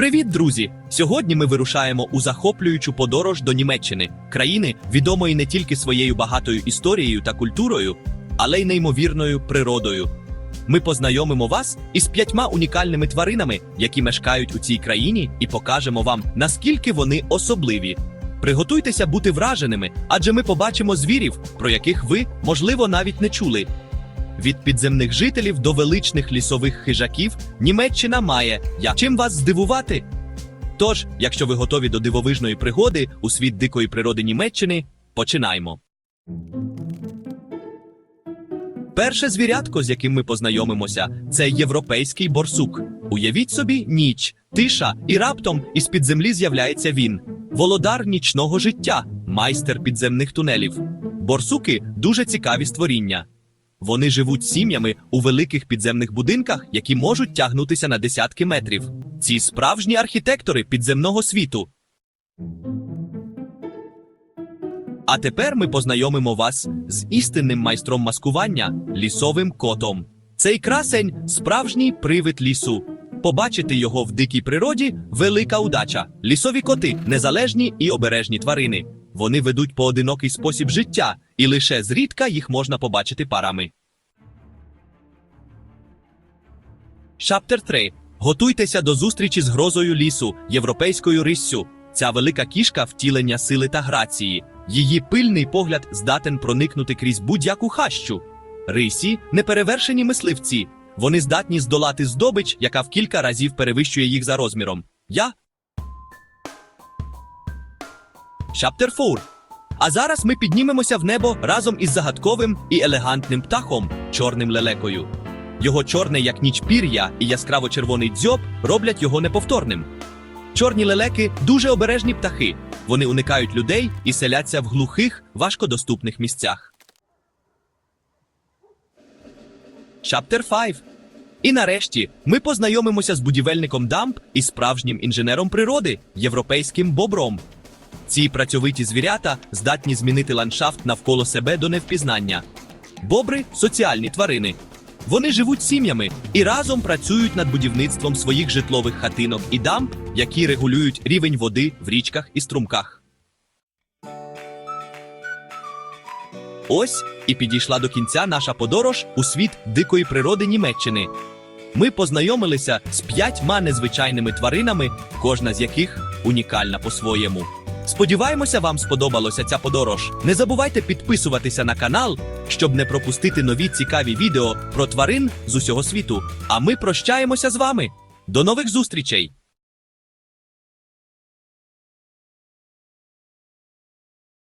Привіт, друзі! Сьогодні ми вирушаємо у захоплюючу подорож до Німеччини, країни, відомої не тільки своєю багатою історією та культурою, але й неймовірною природою. Ми познайомимо вас із п'ятьма унікальними тваринами, які мешкають у цій країні, і покажемо вам, наскільки вони особливі. Приготуйтеся бути враженими, адже ми побачимо звірів, про яких ви, можливо, навіть не чули. Від підземних жителів до величних лісових хижаків Німеччина має я чим вас здивувати. Тож, якщо ви готові до дивовижної пригоди у світ дикої природи Німеччини, починаємо. Перше звірятко, з яким ми познайомимося, це європейський борсук. Уявіть собі, ніч, тиша, і раптом із під землі з'являється він володар нічного життя, майстер підземних тунелів. Борсуки дуже цікаві створіння. Вони живуть сім'ями у великих підземних будинках, які можуть тягнутися на десятки метрів. Ці справжні архітектори підземного світу. А тепер ми познайомимо вас з істинним майстром маскування лісовим котом. Цей красень справжній привид лісу. Побачити його в дикій природі велика удача. Лісові коти незалежні і обережні тварини. Вони ведуть поодинокий спосіб життя, і лише зрідка їх можна побачити парами. Шаптер 3. Готуйтеся до зустрічі з грозою лісу, європейською риссю. Ця велика кішка втілення сили та грації. Її пильний погляд здатен проникнути крізь будь-яку хащу. Рисі неперевершені мисливці. Вони здатні здолати здобич, яка в кілька разів перевищує їх за розміром. Я. Шаптер 4. А зараз ми піднімемося в небо разом із загадковим і елегантним птахом, чорним лелекою. Його чорне, як ніч пір'я, і яскраво червоний дзьоб роблять його неповторним. Чорні лелеки дуже обережні птахи. Вони уникають людей і селяться в глухих, важкодоступних місцях. Chapter 5. І нарешті ми познайомимося з будівельником дамб і справжнім інженером природи, європейським бобром. Ці працьовиті звірята здатні змінити ландшафт навколо себе до невпізнання. Бобри соціальні тварини. Вони живуть сім'ями і разом працюють над будівництвом своїх житлових хатинок і дамб, які регулюють рівень води в річках і струмках. Ось і підійшла до кінця наша подорож у світ дикої природи Німеччини. Ми познайомилися з п'ятьма незвичайними тваринами, кожна з яких унікальна по-своєму. Сподіваємося, вам сподобалася ця подорож. Не забувайте підписуватися на канал, щоб не пропустити нові цікаві відео про тварин з усього світу. А ми прощаємося з вами. До нових зустрічей!